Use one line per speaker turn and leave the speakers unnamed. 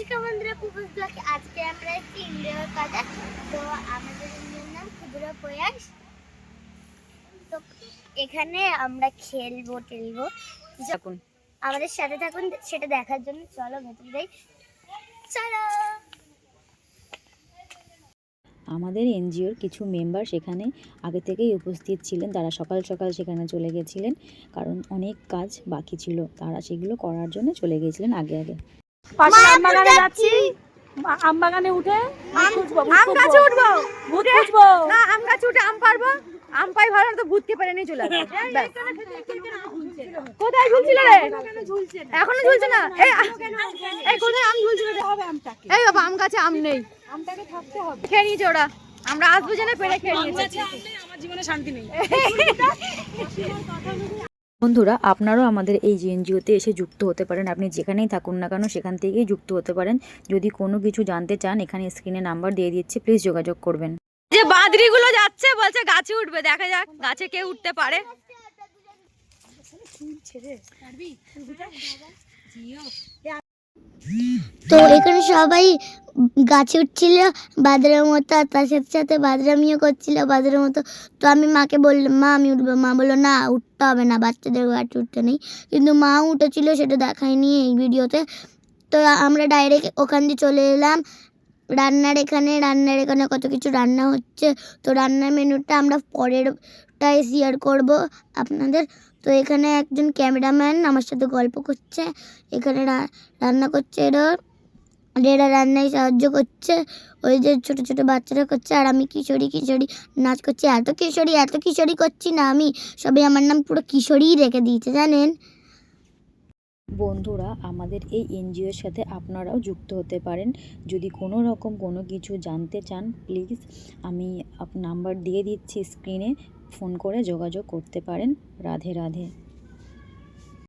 নমস্কার বন্ধুরা কুকুর ব্লগে আজকে আমরা একটি ইন্ডিয়ার কাজে তো আমাদের ইন্ডিয়ার নাম ক্ষুদ্র প্রয়াস। তো এখানে আমরা খেলব টেলবো।
থাকুন।
আমাদের সাথে থাকুন সেটা দেখার জন্য। চলো ভেতরে যাই। চলো।
আমাদের এনজিওর কিছু মেম্বার সেখানে আগে থেকেই উপস্থিত ছিলেন। তারা সকাল সকাল সেখানে চলে গেছিলেন কারণ অনেক কাজ বাকি ছিল। তারা সেগুলো করার জন্য চলে গিয়েছিলেন আগে আগে।
পাশে আম বাগানে যাচ্ছি। বা- আম বাগানে উঠে
আম গাছে উঠবো?
ভূত খুঁজবো
না আম গাছে উঠে আম পারব আম পাই ভালো তো ভূতকে পেরে নিয়ে চলে কোথায় ঝুলছিল রে? এখনও ঝুলছে না। এই এই কোথায় আম ঝুলছিল রে? এই বাবা আম গাছে আম নেই। খেয়ে নিয়েছে ওরা। আমরা আসব জেনে পেরে খেয়ে নিয়েছি।
আমার জীবনে শান্তি নেই।
বন্ধুরা আপনারাও আমাদের এই এনজিওতে এসে যুক্ত হতে পারেন। আপনি যেখানেই থাকুন না কেন সেখান থেকেই যুক্ত হতে পারেন। যদি কোনো কিছু জানতে চান এখানে স্ক্রিনে নাম্বার দিয়ে দিচ্ছি প্লিজ যোগাযোগ করবেন।
যে বাদরি গুলো যাচ্ছে বলছে গাছে উঠবে। দেখা যাক গাছে কে উঠতে পারে।
তো এখানে সবাই গাছে উঠছিল, বাদরের মতো, আর তার সাথে সাথে বাদরামিও করছিল, বাদরের মতো। তো আমি মাকে বললাম মা, আমি উঠবো। মা বলল, না, উঠতে হবে না, বাচ্চাদের গাছে উঠতে নেই। কিন্তু মাও উঠেছিল, সেটা দেখায়নি এই ভিডিওতে। তো আমরা ডাইরেক্ট ওখান দিয়ে চলে এলাম। রান্নার এখানে রান্নার এখানে কত কিছু রান্না হচ্ছে। তো রান্নার মেনুটা আমরা পরেরটায় শেয়ার করব আপনাদের। তো এখানে একজন ক্যামেরাম্যান আমার সাথে গল্প করছে। এখানে রান্না করছে এরা। এরা রান্নায় সাহায্য করছে, ওই যে ছোট ছোট বাচ্চারা করছে, আর আমি কিশোরী কিশোরী নাচ করছি, এত কিশোরী এত কিশোরী করছি না আমি সবাই আমার নাম পুরো কিশোরীই রেখে দিয়েছে, জানেন?
বন্ধুরা, আমাদের এই এনজিওর সাথে আপনারাও যুক্ত হতে পারেন। যদি কোনো রকম কোনো কিছু জানতে চান প্লিজ আমি নাম্বার দিয়ে দিচ্ছি স্ক্রিনে ফোন করে যোগাযোগ করতে পারেন। রাধে রাধে।